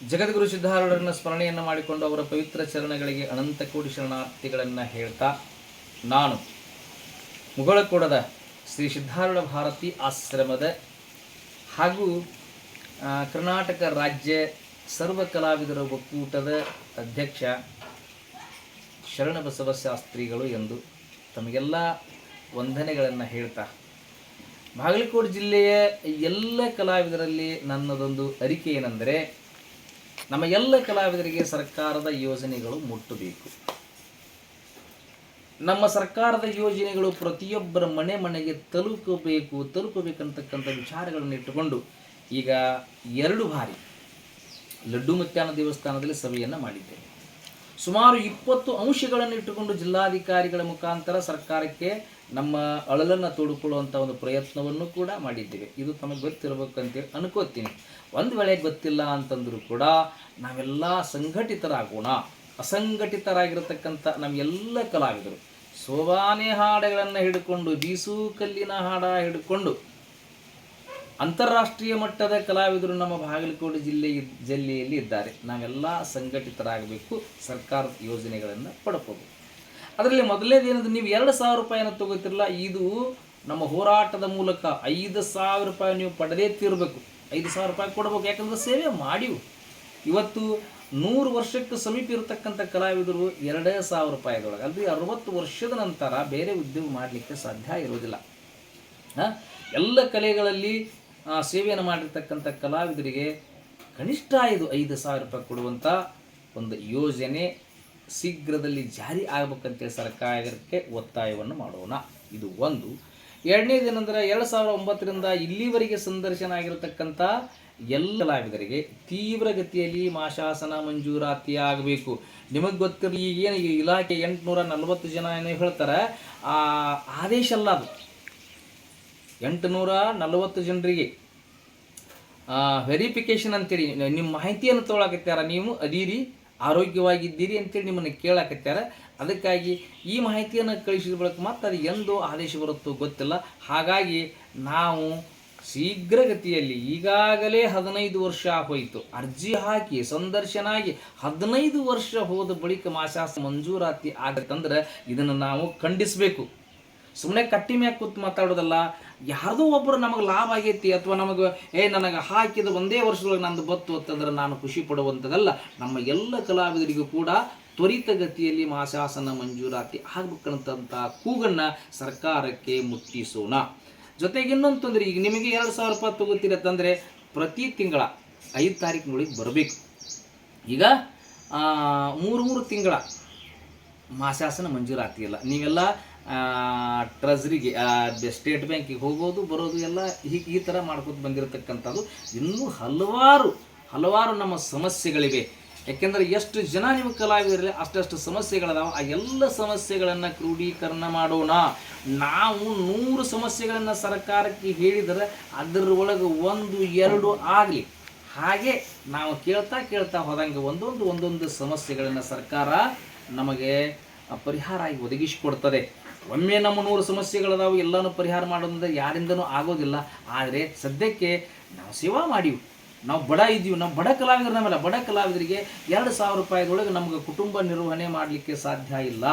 ಜಗದ್ಗುರು ಸಿದ್ಧಾರೂಢರನ್ನ ಸ್ಮರಣೆಯನ್ನು ಮಾಡಿಕೊಂಡು ಅವರ ಪವಿತ್ರ ಚರಣಗಳಿಗೆ ಅನಂತ ಕೋಟಿ ಶರಣಾರ್ಥಿಗಳನ್ನು ಹೇಳ್ತಾ ನಾನು ಮುಗಳಕೋಡದ ಶ್ರೀ ಸಿದ್ಧಾರೂಢ ಭಾರತಿ ಆಶ್ರಮದ ಹಾಗೂ ಕರ್ನಾಟಕ ರಾಜ್ಯ ಸರ್ವ ಕಲಾವಿದರ ಒಕ್ಕೂಟದ ಅಧ್ಯಕ್ಷ ಶರಣಬಸವ ಶಾಸ್ತ್ರಿಗಳು ಎಂದು ತಮಗೆಲ್ಲ ವಂದನೆಗಳನ್ನು ಹೇಳ್ತಾ, ಬಾಗಲಕೋಟೆ ಜಿಲ್ಲೆಯ ಎಲ್ಲ ಕಲಾವಿದರಲ್ಲಿ ನನ್ನದೊಂದು ಅರಿಕೆ ಏನೆಂದರೆ ನಮ್ಮ ಎಲ್ಲ ಕಲಾವಿದರಿಗೆ ಸರ್ಕಾರದ ಯೋಜನೆಗಳು ಮುಟ್ಟಬೇಕು. ನಮ್ಮ ಸರ್ಕಾರದ ಯೋಜನೆಗಳು ಪ್ರತಿಯೊಬ್ಬರ ಮನೆ ಮನೆಗೆ ತಲುಪಬೇಕು ತಲುಪಬೇಕಂತಕ್ಕಂಥ ವಿಚಾರಗಳನ್ನು ಇಟ್ಟುಕೊಂಡು ಈಗ ಎರಡು ಬಾರಿ ಲಡ್ಡು ಮತ್ಯಾನ ದೇವಸ್ಥಾನದಲ್ಲಿ ಸಭೆಯನ್ನು ಮಾಡಿದ್ದೇವೆ. ಸುಮಾರು ಇಪ್ಪತ್ತು ಅಂಶಗಳನ್ನು ಇಟ್ಟುಕೊಂಡು ಜಿಲ್ಲಾಧಿಕಾರಿಗಳ ಮುಖಾಂತರ ಸರ್ಕಾರಕ್ಕೆ ನಮ್ಮ ಅಳಲನ್ನು ತೋಡಿಕೊಳ್ಳುವಂಥ ಒಂದು ಪ್ರಯತ್ನವನ್ನು ಕೂಡ ಮಾಡಿದ್ದೇವೆ. ಇದು ತಮಗೆ ಗೊತ್ತಿರಬೇಕು ಅಂತೇಳಿ ಅನ್ಕೋತೀನಿ. ಒಂದು ವೇಳೆ ಗೊತ್ತಿಲ್ಲ ಅಂತಂದರೂ ಕೂಡ ನಾವೆಲ್ಲ ಸಂಘಟಿತರಾಗೋಣ, ಅಸಂಘಟಿತರಾಗಿರತಕ್ಕಂಥ ನಮ್ಮೆಲ್ಲ ಕಲಾವಿದರು ಸೋಬಾನೆ ಹಾಡುಗಳನ್ನು ಹಿಡ್ಕೊಂಡು ಬೀಸು ಕಲ್ಲಿನ ಹಾಡ ಹಿಡ್ಕೊಂಡು ಅಂತಾರಾಷ್ಟ್ರೀಯ ಮಟ್ಟದ ಕಲಾವಿದರು ನಮ್ಮ ಬಾಗಲಕೋಟೆ ಜಿಲ್ಲೆ ಜಿಲ್ಲೆಯಲ್ಲಿ ಇದ್ದಾರೆ. ನಾವೆಲ್ಲ ಸಂಘಟಿತರಾಗಬೇಕು. ಸರ್ಕಾರದ ಯೋಜನೆಗಳನ್ನು ಪಡ್ಕೋಬೇಕು. ಅದರಲ್ಲಿ ಮೊದಲನೇದೇನಂದ್ರೆ ನೀವು ಎರಡು ಸಾವಿರ ರೂಪಾಯಿನ ತಗೋತಿರಲ್ಲ ಇದು ನಮ್ಮ ಹೋರಾಟದ ಮೂಲಕ ಐದು ಸಾವಿರ ರೂಪಾಯಿ ನೀವು ಪಡೆದೇ ತೀರಬೇಕು. ಐದು ಸಾವಿರ ರೂಪಾಯಿ ಕೊಡಬೇಕು ಯಾಕಂದ್ರೆ ಸೇವೆ ಮಾಡಿವು. ಇವತ್ತು ನೂರು ವರ್ಷಕ್ಕೆ ಸಮೀಪ ಇರತಕ್ಕಂಥ ಕಲಾವಿದರು ಎರಡೇ ಸಾವಿರ ರೂಪಾಯಿದೊಳಗೆ ಅಲ್ಲಿ ಅರವತ್ತು ವರ್ಷದ ನಂತರ ಬೇರೆ ಉದ್ಯೋಗ ಮಾಡಲಿಕ್ಕೆ ಸಾಧ್ಯ ಇರೋದಿಲ್ಲ ಆ, ಎಲ್ಲ ಕಲೆಗಳಲ್ಲಿ ಸೇವೆಯನ್ನು ಮಾಡಿರ್ತಕ್ಕಂಥ ಕಲಾವಿದರಿಗೆ ಕನಿಷ್ಠ ಇದು ಐದು ಸಾವಿರ ರೂಪಾಯಿ ಕೊಡುವಂಥ ಒಂದು ಯೋಜನೆ ಶೀಘ್ರದಲ್ಲಿ ಜಾರಿ ಆಗ್ಬೇಕಂತೇಳಿ ಸರ್ಕಾರಕ್ಕೆ ಒತ್ತಾಯವನ್ನು ಮಾಡೋಣ. ಇದು ಒಂದು. ಎರಡನೇದೇನೆಂದರೆ ಎರಡು ಸಾವಿರದ ಒಂಬತ್ತರಿಂದ ಇಲ್ಲಿವರೆಗೆ ಸಂದರ್ಶನ ಆಗಿರತಕ್ಕಂಥ ಎಲ್ಲ ಕಲಾವಿದರಿಗೆ ತೀವ್ರಗತಿಯಲ್ಲಿ ಮಾಶಾಸನ ಮಂಜೂರಾತಿ ಆಗಬೇಕು. ನಿಮಗೆ ಗೊತ್ತಿರಲಿ, ಈಗೇನು ಈ ಇಲಾಖೆ ಎಂಟುನೂರ ನಲವತ್ತು ಜನ ಏನೋ ಹೇಳ್ತಾರೆ, ಆ ಆದೇಶ ಅಲ್ಲ ಅದು. ಎಂಟುನೂರ ನಲವತ್ತು ಜನರಿಗೆ ವೆರಿಫಿಕೇಶನ್ ಅಂತೇಳಿ, ನಿಮ್ಮ ಮಾಹಿತಿಯನ್ನು ತೊಗೊಳಕತ್ಯಾರ ನೀವು? ಅದೀರಿ, ಆರೋಗ್ಯವಾಗಿದ್ದೀರಿ ಅಂತೇಳಿ ನಿಮ್ಮನ್ನು ಕೇಳಾಕತ್ಯಾರ. ಅದಕ್ಕಾಗಿ ಈ ಮಾಹಿತಿಯನ್ನು ಕಳಿಸಿದ ಬಳಿಕ ಮತ್ತು ಅದು ಎಂದು ಆದೇಶ ಬರುತ್ತೋ ಗೊತ್ತಿಲ್ಲ. ಹಾಗಾಗಿ ನಾವು ಶೀಘ್ರಗತಿಯಲ್ಲಿ ಈಗಾಗಲೇ ಹದಿನೈದು ವರ್ಷ ಹೋಯಿತು. ಅರ್ಜಿ ಹಾಕಿ, ಸಂದರ್ಶನ ಆಗಿ ಹದಿನೈದು ವರ್ಷ ಹೋದ ಬಳಿಕ ಮಾಸಾಸ ಮಂಜೂರಾತಿ ಆಗತ್ತಂದ್ರೆ ಇದನ್ನು ನಾವು ಖಂಡಿಸಬೇಕು. ಸುಮ್ಮನೆ ಕಟ್ಟಿ ಮ್ಯಾಗ ಕೂತ್ ಮಾತಾಡೋದಲ್ಲ, ಯಾರ್ದೋ ಒಬ್ಬರು ನಮಗೆ ಲಾಭ ಆಗೈತಿ ಅಥವಾ ನಮಗೆ, ಏ, ನನಗೆ ಹಾಕಿದ ಒಂದೇ ವರ್ಷದೊಳಗೆ ನಂದು ಬತ್ತು ಅಂತಂದ್ರೆ ನಾನು ಖುಷಿ ಪಡುವಂಥದ್ದಲ್ಲ. ನಮ್ಮ ಎಲ್ಲ ಕಲಾವಿದರಿಗೂ ಕೂಡ ತ್ವರಿತಗತಿಯಲ್ಲಿ ಮಾಶಾಸನ ಮಂಜೂರಾತಿ ಆಗ್ಬೇಕಂತಂಥ ಕೂಗನ್ನು ಸರ್ಕಾರಕ್ಕೆ ಮುಟ್ಟಿಸೋಣ. ಜೊತೆಗೆ ಇನ್ನೊಂದು ತೊಂದರೆ, ಈಗ ನಿಮಗೆ ಎರಡು ಸಾವಿರ ರೂಪಾಯಿ ತಗೋತೀರತ್ತಂದರೆ ಪ್ರತಿ ತಿಂಗಳ ಐದು ತಾರೀಕಿನೊಳಗೆ ಬರಬೇಕು. ಈಗ ಮೂರು ಮೂರು ತಿಂಗಳ ಮಾಸಾಸನ ಮಂಜೂರಾತಿ ಇಲ್ಲ ನೀವೆಲ್ಲ ಟ್ರೆಜರಿಗೆ ಸ್ಟೇಟ್ ಬ್ಯಾಂಕಿಗೆ ಹೋಗೋದು, ಬರೋದು ಎಲ್ಲ ಹೀಗೆ ಈ ಥರ ಮಾಡ್ಕೊತ ಬಂದಿರತಕ್ಕಂಥದ್ದು. ಇನ್ನೂ ಹಲವಾರು ಹಲವಾರು ನಮ್ಮ ಸಮಸ್ಯೆಗಳಿವೆ. ಯಾಕೆಂದರೆ ಎಷ್ಟು ಜನ ನಿಮ್ಮ ಕಲಾವಿದರಲ್ಲಿ ಅಷ್ಟಷ್ಟು ಸಮಸ್ಯೆಗಳದಾವ. ಆ ಎಲ್ಲ ಸಮಸ್ಯೆಗಳನ್ನು ಕ್ರೋಢೀಕರಣ ಮಾಡೋಣ. ನಾವು ನೂರು ಸಮಸ್ಯೆಗಳನ್ನು ಸರ್ಕಾರಕ್ಕೆ ಹೇಳಿದರೆ ಅದರ ಒಳಗೆ ಒಂದು, ಎರಡು ಆಗಲಿ. ಹಾಗೆ ನಾವು ಕೇಳ್ತಾ ಕೇಳ್ತಾ ಹೋದಂಗೆ ಒಂದೊಂದು ಒಂದೊಂದು ಸಮಸ್ಯೆಗಳನ್ನು ಸರ್ಕಾರ ನಮಗೆ ಪರಿಹಾರ ಆಗಿ ಒದಗಿಸಿಕೊಡ್ತದೆ. ಒಮ್ಮೆ ನಮ್ಮ ನೂರು ಸಮಸ್ಯೆಗಳದಾವು, ಎಲ್ಲನೂ ಪರಿಹಾರ ಮಾಡೋದಂದ್ರೆ ಯಾರಿಂದನೂ ಆಗೋದಿಲ್ಲ. ಆದರೆ ಸದ್ಯಕ್ಕೆ ನಾವು ಸೇವಾ ಮಾಡೀವಿ. ನಾವು ಬಡ ಇದ್ದೀವಿ. ನಾವು ಬಡ ಕಲಾವಿದರ ಮೇಲೆ, ಬಡ ಕಲಾವಿದರಿಗೆ ಎರಡು ಸಾವಿರ ರೂಪಾಯಿದೊಳಗೆ ನಮಗೆ ಕುಟುಂಬ ನಿರ್ವಹಣೆ ಮಾಡಲಿಕ್ಕೆ ಸಾಧ್ಯ ಇಲ್ಲ.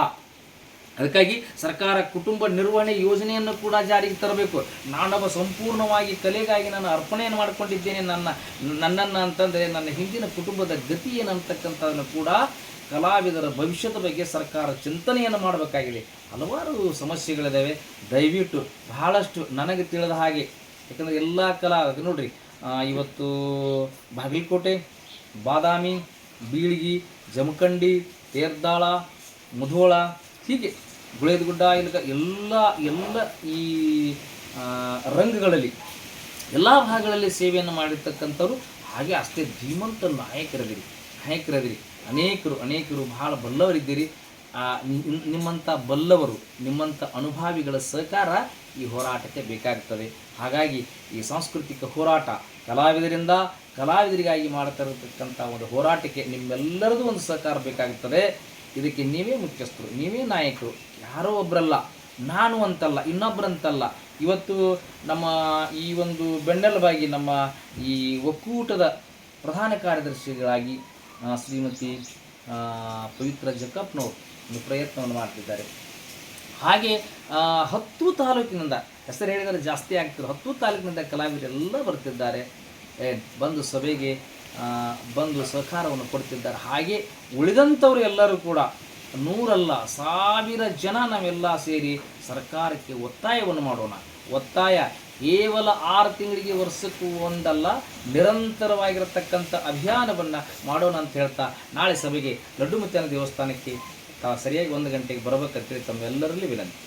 ಅದಕ್ಕಾಗಿ ಸರ್ಕಾರ ಕುಟುಂಬ ನಿರ್ವಹಣೆ ಯೋಜನೆಯನ್ನು ಕೂಡ ಜಾರಿಗೆ ತರಬೇಕು. ನಾನೊಬ್ಬ ಸಂಪೂರ್ಣವಾಗಿ ಕಲೆಗಾಗಿ ನಾನು ಅರ್ಪಣೆಯನ್ನು ಮಾಡಿಕೊಂಡಿದ್ದೇನೆ. ನನ್ನ, ನನ್ನನ್ನು ಅಂತಂದರೆ ನನ್ನ ಹಿಂದಿನ ಕುಟುಂಬದ ಗತಿ ಏನಂತಕ್ಕಂಥದ್ದನ್ನು ಕೂಡ ಕಲಾವಿದರ ಭವಿಷ್ಯದ ಬಗ್ಗೆ ಸರ್ಕಾರ ಚಿಂತನೆಯನ್ನು ಮಾಡಬೇಕಾಗಿದೆ. ಹಲವಾರು ಸಮಸ್ಯೆಗಳಿದ್ದಾವೆ ದಯವಿಟ್ಟು ಬಹಳಷ್ಟು ನನಗೆ ತಿಳಿದ ಹಾಗೆ, ಯಾಕಂದರೆ ಎಲ್ಲ ಕಲಾ, ನೋಡಿರಿ ಇವತ್ತು ಬಾಗಲಕೋಟೆ, ಬಾದಾಮಿ, ಬೀಳ್ಗಿ, ಜಮಖಂಡಿ, ತೇರ್ದಾಳ, ಮುಧೋಳ, ಹೀಗೆ ಗುಳೇದಗುಡ್ಡ ಇಲ್ಲದ ಎಲ್ಲ ಎಲ್ಲ ಈ ರಂಗಗಳಲ್ಲಿ, ಎಲ್ಲ ಭಾಗಗಳಲ್ಲಿ ಸೇವೆಯನ್ನು ಮಾಡಿರ್ತಕ್ಕಂಥವ್ರು, ಹಾಗೆ ಅಷ್ಟೇ ಧೀಮಂತ ನಾಯಕರದಿರಿ ನಾಯಕರದಿರಿ. ಅನೇಕರು ಅನೇಕರು ಬಹಳ ಬಲ್ಲವರಿದ್ದೀರಿ. ಆ, ನಿಮ್ಮಂಥ ಬಲ್ಲವರು ನಿಮ್ಮಂಥ ಅನುಭಾವಿಗಳ ಸಹಕಾರ ಈ ಹೋರಾಟಕ್ಕೆ ಬೇಕಾಗ್ತದೆ. ಹಾಗಾಗಿ ಈ ಸಾಂಸ್ಕೃತಿಕ ಹೋರಾಟ ಕಲಾವಿದರಿಂದ ಕಲಾವಿದರಿಗಾಗಿ ಮಾಡ್ತಾ ಇರತಕ್ಕಂಥ ಒಂದು ಹೋರಾಟಕ್ಕೆ ನಿಮ್ಮೆಲ್ಲರದು ಒಂದು ಸಹಕಾರ ಬೇಕಾಗುತ್ತದೆ ಇದಕ್ಕೆ ನೀವೇ ಮುಖ್ಯಸ್ಥರು ನೀವೇ ನಾಯಕರು ಯಾರೋ ಒಬ್ಬರಲ್ಲ ನಾನು ಅಂತಲ್ಲ ಇನ್ನೊಬ್ಬರಂತಲ್ಲ ಇವತ್ತು ನಮ್ಮ ಈ ಒಂದು ಬೆನ್ನೆಲುಬಾಗಿ ನಮ್ಮ ಈ ಒಕ್ಕೂಟದ ಪ್ರಧಾನ ಕಾರ್ಯದರ್ಶಿಗಳಾಗಿ ಶ್ರೀಮತಿ ಪವಿತ್ರ ಜಕ್ಕಪ್ಪನವರು ಒಂದು ಪ್ರಯತ್ನವನ್ನು ಮಾಡ್ತಿದ್ದಾರೆ. ಹಾಗೆ ಹತ್ತು ತಾಲೂಕಿನಿಂದ ಹೆಸರು ಹೇಳಿದರೆ ಜಾಸ್ತಿ ಆಗ್ತಿರೋ ಹತ್ತು ತಾಲೂಕಿನಿಂದ ಕಲಾವಿದರೆಲ್ಲ ಬರ್ತಿದ್ದಾರೆ. ಬಂದು ಸಭೆಗೆ ಬಂದು ಸಹಕಾರವನ್ನು ಕೊಡ್ತಿದ್ದಾರೆ. ಹಾಗೆ ಉಳಿದಂಥವರು ಎಲ್ಲರೂ ಕೂಡ ನೂರಲ್ಲ, ಸಾವಿರ ಜನ ನಾವೆಲ್ಲ ಸೇರಿ ಸರ್ಕಾರಕ್ಕೆ ಒತ್ತಾಯವನ್ನು ಮಾಡೋಣ. ಒತ್ತಾಯ ಕೇವಲ ಆರು ತಿಂಗಳಿಗೆ ವರ್ಷಕ್ಕೂ ಒಂದಲ್ಲ, ನಿರಂತರವಾಗಿರತಕ್ಕಂಥ ಅಭಿಯಾನವನ್ನು ಮಾಡೋಣ ಅಂತ ಹೇಳ್ತಾ ನಾಳೆ ಸಭೆಗೆ ಲಡ್ಡು ದೇವಸ್ಥಾನಕ್ಕೆ ತಾವು ಸರಿಯಾಗಿ ಒಂದು ಗಂಟೆಗೆ ಬರಬೇಕಂತೇಳಿ ತಮ್ಮೆಲ್ಲರಲ್ಲಿ ವಿನಂತಿ.